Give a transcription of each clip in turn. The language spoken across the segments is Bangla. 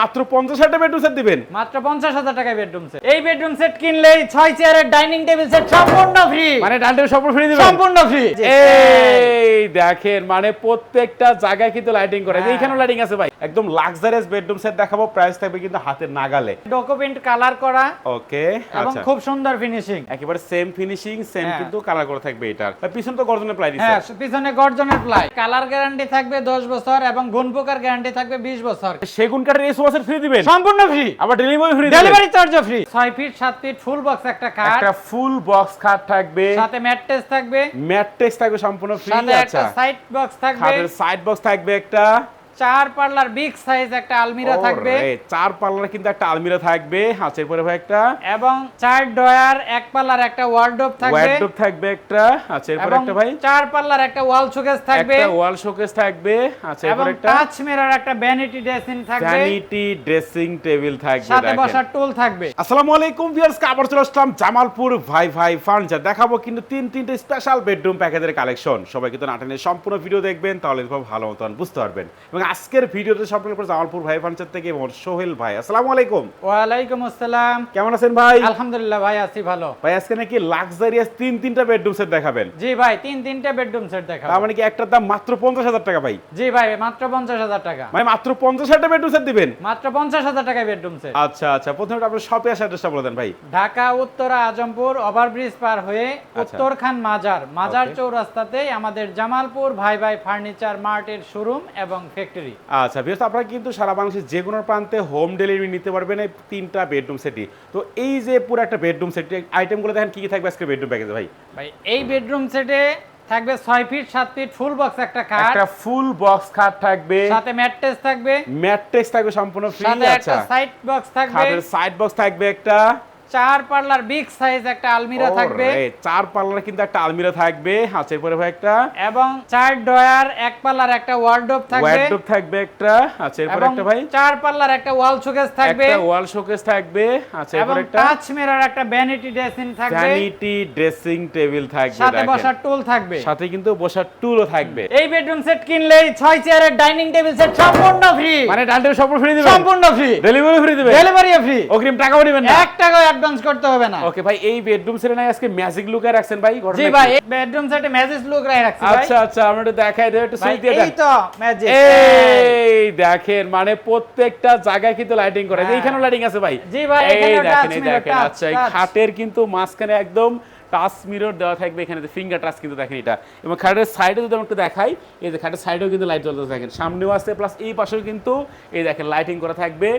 মাত্র পঞ্চাশ হাজার বেডরুম সেট দিবেন। মাত্র পঞ্চাশ হাজার টাকায় বেডরুম সেট এই বেডরুম সেট কিনলেই ছয় চেয়ারের ডাইনিং টেবিল সেট সম্পূর্ণ ফ্রি মানে ডান্ডের সব ফ্রি দিবেন? সম্পূর্ণ ফ্রি এই দেখেন মানে প্রত্যেকটা জায়গায় কিন্তু লাইটিং করে। এইখানেও লাইটিং আছে ভাই। একদম লাক্সারিয়াস বেডরুম সেট দেখাবো প্রাইস থাকবে কিন্তু হাতের নাগালে। ডকুমেন্ট কালার করা। ওকে এবং আচ্ছা। খুব সুন্দর ফিনিশিং একেবারে সেম ফিনিশিং সেম। কিন্তু কালার করে থাকবে এটার। পিছনে তো গর্জনের প্লাই দিছে হ্যাঁ পিছনে গর্জনের প্লাই। কালার গ্যারান্টি থাকবে দশ বছর এবং গুণ পোকার গ্যারান্টি থাকবে বিশ বছর। সেগুন কাঠের সোফা ফ্রি দিবেন। সম্পূর্ণ ফ্রি আবার ডেলিভারি ফ্রি ডেলিভারি চার্জও ফ্রি 6 ফিট সাত ফিট ফুল বক্স একটা কাঠ একটা ফুল বক্স খাট থাকবে। সাথে ম্যাট্রেস থাকবে। ম্যাট্রেস থাকবে সম্পূর্ণ ফ্রি আচ্ছা। সাইড বক্স থাকবে। খাটের সাইড বক্স থাকবে একটা। চার পাল্লার বিগ সাইজ একটা আলমিরা থাকবে। চার পাল্লার কিন্তু একটা আলমিরা থাকবে। আচ্ছা এরপরে ভাই একটা। এবং চার ডয়ার এক পাল্লার একটা ওয়ার্ডরোব থাকবে। ওয়ার্ডরোব থাকবে একটা। আচ্ছা এরপরে এবং একটা ভাই। চার পাল্লার একটা ওয়াল শোকেস থাকবে। একটা ওয়াল শোকেস থাকবে। আচ্ছা এবং এরপরে একটা টাচ মিরর একটা ভ্যানিটি ড্রেসিং থাকবে। ভ্যানিটি ড্রেসিং টেবিল থাকবে সাথে বসার টুল থাকবে। আসসালামু আলাইকুম ভিউয়ার্স আবার চলে আসলাম জামালপুর ভাই ভাই ফার্নিচার দেখাবো কিন্তু তিন তিনটে স্পেশাল বেডরুম প্যাকেজের কালেকশন সবাই কিন্তু নাটনের সম্পূর্ণ ভিডিও দেখবেন তাহলে ভালো মতন বুঝতে পারবেন। এবং আজকের ভিডিওতে সম্পূর্ণ করে জামালপুর ভাই ফার্নিচার থেকে সোহেল ভাই। আসসালামু আলাইকুম। ওয়ালাইকুম আসসালাম। কেমন আছেন ভাই? আলহামদুলিল্লাহ ভাই আছি ভালো। ভাই আজকে নাকি লাক্সারিয়াস তিন তিনটা বেডরুম সেট দেখাবেন। জি ভাই তিন তিনটে বেডরুম সেট দেখাবো। তার মানে কি একটার দাম মাত্র পঞ্চাশ হাজার টাকা ভাই? জি ভাই মাত্র পঞ্চাশ হাজার টাকা। মানে মাত্র পঞ্চাশ হাজার বেডরুম সেট দিবেন? মাত্র পঞ্চাশ হাজার টাকায় বেডরুম সেট। আচ্ছা আচ্ছা প্রথমে আপনার শপে আসার অ্যাড্রেসটা বলে দেন ভাই। ঢাকা উত্তরা আজমপুর ওভারব্রিজ পার হয়ে উত্তরখান মাজার। মাজার. চৌরাস্তাতেই আমাদের জামালপুর ভাই ভাই ফার্নিচার মার্টের শোরুম এবং ফ্যাক্টরি আচ্ছা বেশ আপনারা কিন্তু সারা বাংলাদেশের যে কোনো প্রান্তে হোম ডেলিভারি নিতে পারবেন এই তিনটা বেডরুম সেটই তো এই যে পুরো একটা বেডরুম সেট আইটেমগুলো দেখেন কি কি থাকবে আজকে বেডরুম প্যাকেজে ভাই? ভাই এই বেডরুম সেটে থাকবে ছয় ফিট সাত ফিট ফুল বক্স একটা খাট একটা ফুল বক্স খাট থাকবে। সাথে ম্যাট্রেস থাকবে। ম্যাট্রেক্স থাকবে সম্পূর্ণ ফ্রি সাথে একটা আচ্ছা। সাইড বক্স থাকবে। খাটের সাইড বক্স থাকবে একটা। চার পাল্লার বিগ সাইজ একটা আলমিরা থাকবে। চার পাল্লার কিন্তু একটা আলমিরা থাকবে। আচ্ছা এরপরে ভাই একটা। এবং চার ডয়ার এক পাল্লার একটা ওয়ার্ডরোব থাকবে। ওয়ার্ডরোব থাকবে একটা। আচ্ছা এরপরে একটা ভাই। চার পাল্লার একটা ওয়াল শোকেস থাকবে। একটা ওয়াল শোকেস থাকবে। আচ্ছা এবং এরপরে একটা। টাচ মিরর একটা ভ্যানিটি ড্রেসিং থাকবে। ভ্যানিটি ড্রেসিং টেবিল থাকবে সাথে বসার টুল থাকবে। সাথে কিন্তু বসার টুলও থাকবে। এই বেডরুম সেট কিনলেই ছয় চেয়ারের ডাইনিং টেবিল সেট সম্পূর্ণ ফ্রি মানে ডান্ডের সব ফ্রি দিবেন? সম্পূর্ণ ফ্রি ডেলিভারি ফ্রি দিবেন? ডেলিভারি ফ্রি অগ্রিম টাকাও দিবেন না? এক টাকাও অ্যাডভান্স করতে হবে না। ওকে ভাই এই বেডরুম সেটে নাই আজকে ম্যাজিক লুক আর রাখছেন ভাই ঘটনা জি ভাই ভাই বেডরুম সেটে ম্যাজিক লুক রাই রাখছি ভাই। আচ্ছা আচ্ছা আমরা একটু দেখাই দেব একটু সুই সুইচ দিয়ে এই তো ম্যাজিক এই দেখেন মানে প্রত্যেকটা জায়গায় কিন্তু লাইটিং করা। হ্যাঁ। এইখানেও লাইটিং আছে ভাই। জি ভাই, এই এখানেও দেখেন দেখেন আচ্ছা এই খাটের কিন্তু মাঝখানে একদম টাচ মিরর দেওয়া থাকবে এখানে ফিঙ্গার টাচ কিন্তু দেখেন এটা। এবং খাটের সাইডে যদি আমরা একটু দেখাই এই যে খাটের সাইডেও কিন্তু লাইট জ্বলতে থাকেন সামনেও আছে প্লাস এই পাশেও কিন্তু এই দেখেন লাইটিং করা থাকবে।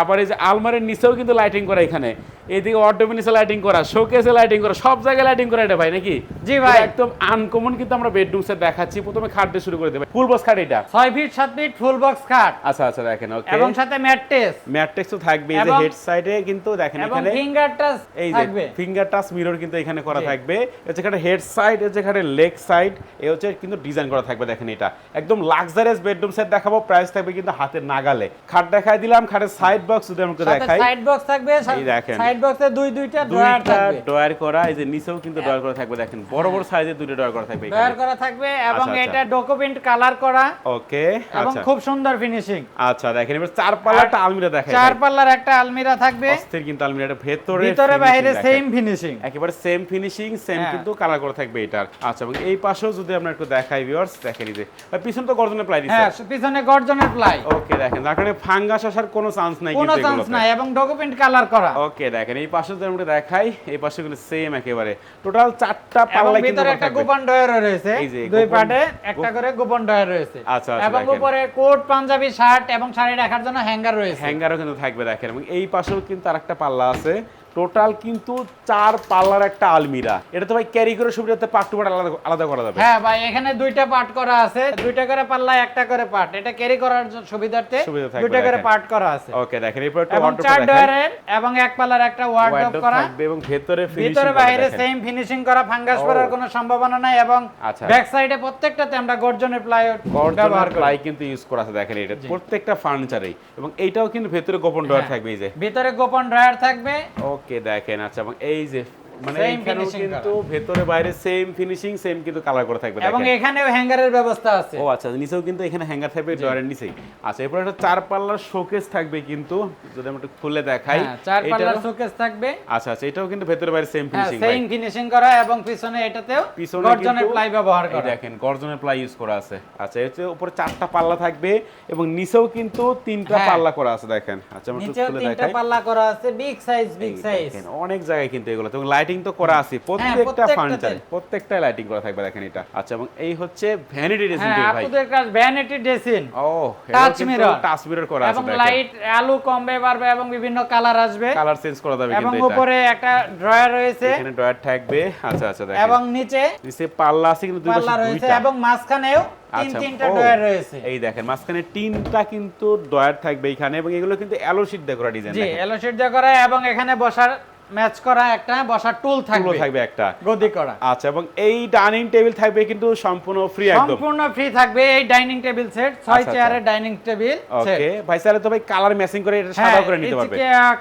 আবার এই যে আলমারির নিচেও কিন্তু লাইটিং করা এখানে। এইদিকে অটোমের নিচে লাইটিং করা শোকেসে লাইটিং করা সব জায়গায় লাইটিং করা এটা ভাই নাকি? জি ভাই। একদম আনকমন কিন্তু আমরা বেডরুম সেট দেখাচ্ছি। প্রথমে খাট দিয়ে শুরু করে দেবে। ফুল বক্স খাট এটা? ছয় ফিট সাত ফিট ফুল বক্স খাট। আচ্ছা আচ্ছা দেখেন ওকে এবং সাথে ম্যাট্রেস ম্যাট্রিক্সও থাকবে এই যে হেড সাইডে কিন্তু দেখেন এবং এখানে ফিঙ্গার টাচ এই যে ফিঙ্গার টাচ মিরর কিন্তু এখানে করা জি। থাকবে। হচ্ছে এখানে হেড সাইড হচ্ছে এখানে লেগ সাইড এই হচ্ছে কিন্তু ডিজাইন করা থাকবে দেখেন এটা। একদম লাক্সারিয়াস বেডরুম সেট দেখাবো প্রাইস থাকবে কিন্তু হাতের নাগালে। খাট দেখাই দিলাম খাটের সাইড বক্স যদি আমাকে দেখাই। সাইড বক্স থাকবে এই দেখেন। সাইড বক্সে দুই দুইটা ড্রয়ার থাকবে। ডয়ার করা এই যে নিচেও কিন্তু ডয়ার করা থাকবে দেখেন। বড় বড় সাইজে দুইটা ডয়ার করা থাকবে ড্রয়ার করা থাকবে এবং আচ্ছা, আচ্ছা। এটা ডকুমেন্ট কালার করা। ওকে এবং আচ্ছা। খুব সুন্দর ফিনিশিং আচ্ছা দেখেন এবার চার পাল্লা একটা আলমিরা দেখাই চার পাল্লার একটা আলমিরা থাকবে। অস্থির কিন্তু আলমিরাটা ভেতরে ভিতরে বাইরে সেম ফিনিশিং একেবারে সেম ফিনিশিং সেম হ্যাঁ। কিন্তু কালার করা থাকবে এটার। আচ্ছা এবং এই পাশেও যদি আমরা একটু দেখাই ভিউয়ার্স দেখেন এই যে পিছনে তো গর্জনের প্লাই দিচ্ছে। হ্যাঁ পিছনে গর্জনের প্লাই। ওকে দেখেন কারণে ফাঙ্গাস আসার কোনো চান্স নাই কোনো চান্স নাই এবং ডকুমেন্ট কালার করা। ওকে দেখেন এই পাশে যদি আমরা দেখাই এই পাশে কিন্তু সেম একেবারে। টোটাল চারটা পাল্লা কিন্তু ভিতরে একটা গোপন ডয়ার রয়েছে দুই পার্টে একটা করে গোপন ডয়ার রয়েছে। আচ্ছা, আচ্ছা, এবং উপরে কোট পাঞ্জাবি শার্ট এবং শাড়ি রাখার জন্য হ্যাঙ্গার রয়েছে। হ্যাঙ্গারও কিন্তু থাকবে দেখেন এবং এই পাশেও কিন্তু আরেকটা পাল্লা আছে। টোটাল কিন্তু চার পাল্লার একটা আলমিরা। এটা তো ভাই ক্যারি করে সুবিধাতে পার্ট টু পার্ট আলাদা আলাদা করা যাবে। হ্যাঁ ভাই এখানে দুইটা পার্ট করা আছে। দুইটা করে পাল্লা একটা করে পার্ট এটা ক্যারি করার সুবিধার্থে দুইটা করে। পার্ট করা আছে। ওকে দেখেন এরপর একটা ওয়ার্ডরোব চার ডয়ারের এবং এক পাল্লার একটা ওয়ার্ডরোব করা। থাকবে এবং ভেতরে ভিতরে ফিনিশিং বাইরে সেম ফিনিশিং করা ফাঙ্গাস। পড়ার কোনো সম্ভাবনা নাই এবং আচ্ছা। ব্যাক সাইডে প্রত্যেকটাতে আমরা গর্জনের প্লাই ব্যবহার গর্জনের প্লাই কিন্তু ইউজ করা আছে দেখেন এটা। প্রত্যেকটা ফার্নিচারেই এবং এইটাও কিন্তু ভেতরে গোপন ডয়ার হ্যাঁ। থাকবে এই যে। ভিতরে গোপন ড্রয়ার থাকবে। ওকে দেখেন। আচ্ছা এবং এই যে মানে এখানেও কিন্তু ভেতরে বাইরে সেম ফিনিশিং সেম কিন্তু কালার করা থাকবে এবং এখানেও হ্যাঙ্গারের ব্যবস্থা আছে। ও আচ্ছা নিচেও কিন্তু এখানে হ্যাঙ্গার থাকবে ড্রয়ারের নিচেই। আচ্ছা এরপর একটা চার পাল্লার শোকেস থাকবে কিন্তু যদি আমরা একটু খুলে দেখাই হ্যাঁ, চার পাল্লার শোকেস থাকবে। আচ্ছা আচ্ছা এটাও কিন্তু ভেতরে বাইরে সেম ফিনিশিং সেম ফিনিশিং করা এবং পিছনে এটাতেও পিছনে গর্জনের প্লাই ব্যবহার করা। দেখেন গর্জনের প্লাই ইউজ করা আছে। আচ্ছা হচ্ছে উপরে চারটা পাল্লা থাকবে এবং নিচেও কিন্তু তিনটা হ্যাঁ। পাল্লা করা আছে দেখেন। আচ্ছা আমরা একটু খুলে তিনটা পাল্লা করা আছে বিগ সাইজ বিগ সাইজ অনেক জায়গায় কিন্তু এগুলো। এবং লাইটিং তো করা আছে প্রত্যেকটা প্রত্যেকটাতে। ফার্নিচার প্রত্যেকটা লাইটিং করা থাকবে দেখেন এটা। আচ্ছা এবং এই হচ্ছে ভ্যানিটি ড্রেসিং হ্যাঁ টেবিল ভাই। আপুদের কাজ ভ্যানিটি ড্রেসিং ও Touch mirror। টাচ মিরর করা আছে এবং লাইট আলু কমবে বাড়বে এবং বিভিন্ন কালার আসবে। কালার চেঞ্জ করা যাবে এবং কিন্তু উপরে একটা ড্রয়ার রয়েছে। এখানে ড্রয়ার থাকবে। আচ্ছা আচ্ছা দেখেন। এবং নিচে নিচে পাল্লা আছে কিন্তু দুই পাশে রয়েছে দুইটা। এবং মাঝখানেও তিন আচ্ছা, তিনটা রয়েছে। এই দেখেন মাঝখানে তিনটা কিন্তু ডয়ার থাকবে এখানে এবং এগুলো কিন্তু অ্যালো শীট দিয়ে করা ডিজাইন জি এলো শিট দিয়ে করা এবং এখানে বসার ম্যাচ করা একটা বসার টুল থাকবে। থাকবে একটা। গদি করা। আচ্ছা এবং এই ডাইনিং টেবিল থাকবে কিন্তু সম্পূর্ণ ফ্রি একদম। সম্পূর্ণ ফ্রি থাকবে এই ডাইনিং টেবিল সেট ছয় চেয়ারের ডাইনিং টেবিল সেট ওকে ভাই চাইলে তো ভাই কালার ম্যাচিং করে এটা হ্যাঁ সাদা করে নিতে পারবে।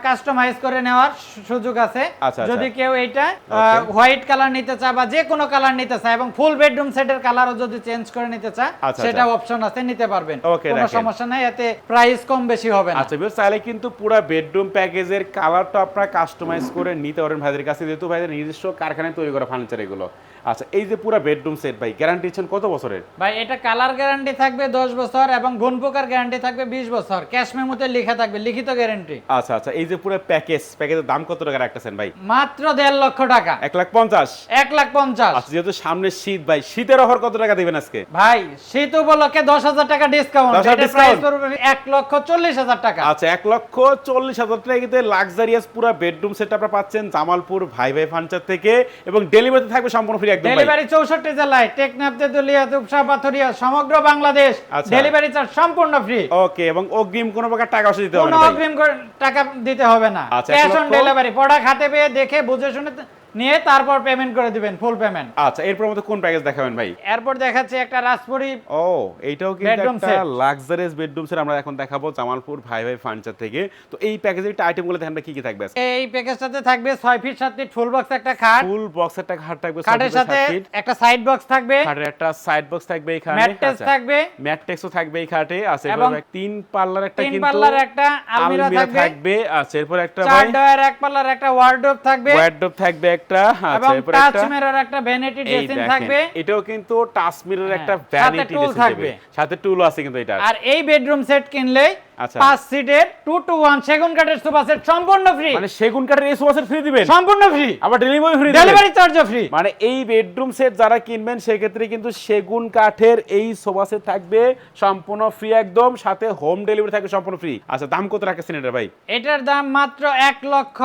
কাস্টমাইজ করে নেওয়ার সুযোগ আছে। আচ্ছা, যদি আচ্ছা। কেউ এইটা Okay. হোয়াইট কালার নিতে চায় বা যে কোনো কালার নিতে চায় এবং ফুল বেডরুম সেটের কালারও যদি চেঞ্জ করে নিতে চায় আচ্ছা, সেটা। অপশন আছে নিতে পারবেন। কোনো সমস্যা নাই এতে প্রাইস কম বেশি হবে না। আচ্ছা চাইলে কিন্তু পুরো বেডরুম প্যাকেজের কালারটা আপনারা কাস্টমাইজ করে নিতে পারেন ভাইদের কাছে যেহেতু ভাইদের নিজস্ব কারখানায় তৈরি করা ফার্নিচার এগুলো। আচ্ছা এই যে পুরো বেডরুম সেট ভাই গ্যারান্টি দিচ্ছেন কত বছরের? ভাই এটা কালার গ্যারান্টি থাকবে 10 বছর এবং গুণ পোকার গ্যারান্টি থাকবে 20 বছর। ক্যাশ মেমোতে লেখা থাকবে লিখিত গ্যারান্টি আচ্ছা আচ্ছা এই যে পুরো প্যাকেজ প্যাকেজের দাম কত টাকা রাখতেছেন ভাই? মাত্র দেড় লক্ষ টাকা। এক লাখ পঞ্চাশ। এক লাখ পঞ্চাশ। আচ্ছা যেহেতু সামনে শীত ভাই শীতের অফার কত টাকা দিবেন আজকে? ভাই শীত উপলক্ষে দশ হাজার টাকা ডিসকাউন্ট 10,000 এটার প্রাইস? পড়বে এক লক্ষ চল্লিশ হাজার টাকা। আচ্ছা এক লক্ষ চল্লিশ হাজার টাকা কিন্তু লাক্সারিয়াস পুরো বেডরুম সেট আপনারা পাচ্ছেন জামালপুর ভাই ভাই ফার্নিচার থেকে এবং ডেলিভারি থাকবে সম্পূর্ণ ফ্রি একদম ডেলিভারি চৌষট্টি জেলায় টেকনাফ তেতুলিয়া দুপসা পাথরিয়া সমগ্র বাংলাদেশ আচ্ছা। ডেলিভারি চার্জ সম্পূর্ণ ফ্রি ওকে এবং অগ্রিম কোনো প্রকার টাকা দিতে হবে না অগ্রিম টাকা দিতে হবে না। ক্যাশ অন ডেলিভারি প্রোডাক্ট হাতে পেয়ে দেখে বুঝে শুনে নিয়ে তারপর পেমেন্ট করে দিবেন ফুল পেমেন্ট আচ্ছা এরপর মতো কোন প্যাকেজ দেখাবেন ভাই? এরপর দেখাচ্ছে একটা রাজপুরি ও এইটাও কিন্তু একটা লাক্সারিয়াস বেডরুম সেট আমরা এখন দেখাবো জামালপুর ভাই ভাই ফার্নিচার থেকে। তো এই প্যাকেজের একটা আইটেমগুলো দেখেন কি কি থাকবে এই প্যাকেজটাতে থাকবে ছয় ফিট সাত ফিট ফুল বক্স একটা খাট। ফুল বক্সের একটা খাট থাকবে খাটের সাথে একটা সাইড বক্স থাকবে। খাটের একটা সাইড বক্স থাকবে এখানে। ম্যাট্রেস থাকবে। ম্যাট্রেক্সও থাকবে এই খাটে। আছে এবং তিন পাল্লার একটা কিন্তু তিন পাল্লার একটা আলমিরা থাকবে। থাকবে। আচ্ছা এরপর একটা ভাই চার ডয়ার এক পাল্লার একটা ওয়ার্ডরোব থাকবে। ওয়ার্ডরোব থাকবে একটা আচ্ছা এবং এরপর টাচ মিরর একটা ভ্যানিটি ড্রেসিং থাকবে এটাও কিন্তু টাচ মিরর একটা হ্যাঁ, সাথে ভ্যানিটি থাকবে। সাথে টুল আছে কিন্তু এটা আর এই বেডরুম সেট কিনলে। পাঁচ সিটের টু টু ওয়ান সেগুন কাঠের সোফা সেট সম্পূর্ণ ফ্রি মানে সেগুন কাঠের এই সোফা ফ্রি দিবেন? সম্পূর্ণ ফ্রি আবার ডেলিভারি ফ্রি ডেলিভারি চার্জও ফ্রি মানে এই বেডরুম সেট যারা কিনবেন সেক্ষেত্রে কিন্তু সেগুন কাঠের এই সোফা সেট থাকবে সম্পূর্ণ ফ্রি একদম সাথে হোম ডেলিভারি থাকবে সম্পূর্ণ ফ্রি আচ্ছা দাম কত রাখছেন এটা ভাই? এটার দাম মাত্র এক লক্ষ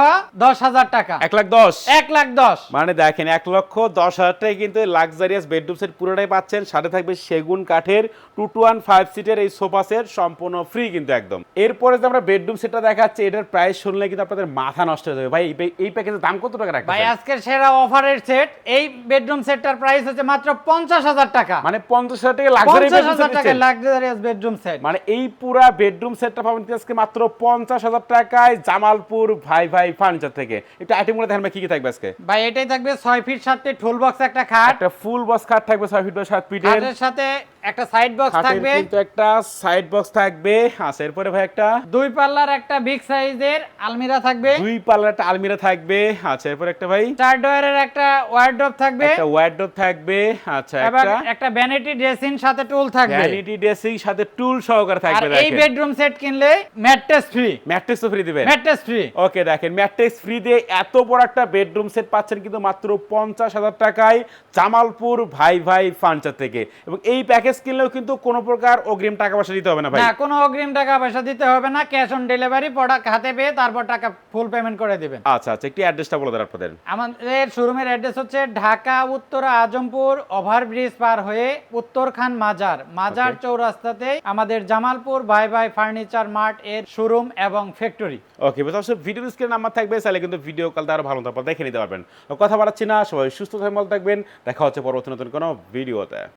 দশ হাজার টাকা। এক লাখ দশ? এক লাখ দশ। মানে দেখেন এক লক্ষ দশ হাজার টাকায় কিন্তু লাক্সারিয়াস বেডরুম সেট পুরোটাই পাচ্ছেন সাথে থাকবে সেগুন কাঠের টু টু ওয়ান ফাইভ সিটের এই সোফা সেট সম্পূর্ণ ফ্রি কিন্তু একদম। এরপরে যে আমরা বেডরুম সেটটা দেখাচ্ছি এটার প্রাইস শুনলে কিন্তু আপনাদের মাথা নষ্ট হয়ে যাবে। ভাই এই প্যাকেজের দাম কত টাকা ভাই রাখবেন আজকের সেরা অফারের সেট এই বেডরুম সেটটার প্রাইস হচ্ছে মাত্র পঞ্চাশ হাজার টাকা। মানে পঞ্চাশ হাজার টাকা লাক্সারি পঞ্চাশ হাজার টাকা লাক্সারিয়াস বেডরুম সেট মানে এই পুরা বেডরুম সেটটা পাবেন আজকে মাত্র পঞ্চাশ হাজার টাকায় জামালপুর ভাই ভাই ফার্নিচার থেকে। একটু আইটেমগুলো দেখেন ভাই কি কি থাকবে আজকে? ভাই এটাই থাকবে ছয় ফিট সাত ফিট টুল বক্স একটা খাট। একটা ফুল বক্স খাট থাকবে ছয় ফিট বাই সাত ফিটের খাটের সাথে একটা সাইড বক্স থাকবে। কিন্তু একটা সাইড বক্স থাকবে। আচ্ছা এরপরে ভাই একটা দুই পাল্লার একটা বিগ সাইজের আলমিরা থাকবে। দুই পাল্লার একটা আলমিরা থাকবে। আচ্ছা এরপর একটা ভাই চার ডয়ারের একটা ওয়ার্ডরোব থাকবে। একটা ওয়ার্ডরোব থাকবে। আচ্ছা একটা একটা ভ্যানিটি ড্রেসিং সাথে টুল থাকবে। ভ্যানিটি ড্রেসিং সাথে টুল সহকারে আর থাকবে এই বেডরুম সেট কিনলে ম্যাট্রেস ফ্রি ম্যাট্রেক্সও ফ্রি দিবেন। ম্যাট্রেস ফ্রি ওকে দেখেন ম্যাট্রেক্স ফ্রি দিয়ে এত বড় একটা বেডরুম সেট পাচ্ছেন কিন্তু মাত্র পঞ্চাশ হাজার টাকায় জামালপুর ভাই ভাই ফার্নিচার থেকে। এবং এই প্যাকেজ কিনলেও কিন্তু কোনো প্রকার অগ্রিম টাকা পয়সা দিতে হবে না ভাই। না কোনো অগ্রিম টাকা পয়সা দিতে হবে না ক্যাশ অন ডেলিভারি প্রোডাক্ট হাতে পেয়ে তারপর টাকা ফুল পেমেন্ট করে দিবেন। আচ্ছা আচ্ছা একটু অ্যাড্রেসটা বলে দেন আপনাদের। আমাদের শোরুমের অ্যাড্রেস হচ্ছে ঢাকা উত্তরা আজমপুর ওভারব্রিজ পার হয়ে উত্তরখান মাজার। মাজার চৌরাস্তাতে আমাদের Jamalpur buy buy furniture mart এর শোরুম এবং ফ্যাক্টরি। ওকে বেশ অবশ্যই ভিডিও স্ক্রিন নাম্বার থাকবে চাইলে কিন্তু ভিডিও কল আরও ভালো তারপর দেখে নিতে পারবেন। কথা বাড়াচ্ছি না সবাই সুস্থ থাকবেন দেখা হচ্ছে পরবর্তী নতুন কোনো ভিডিওতে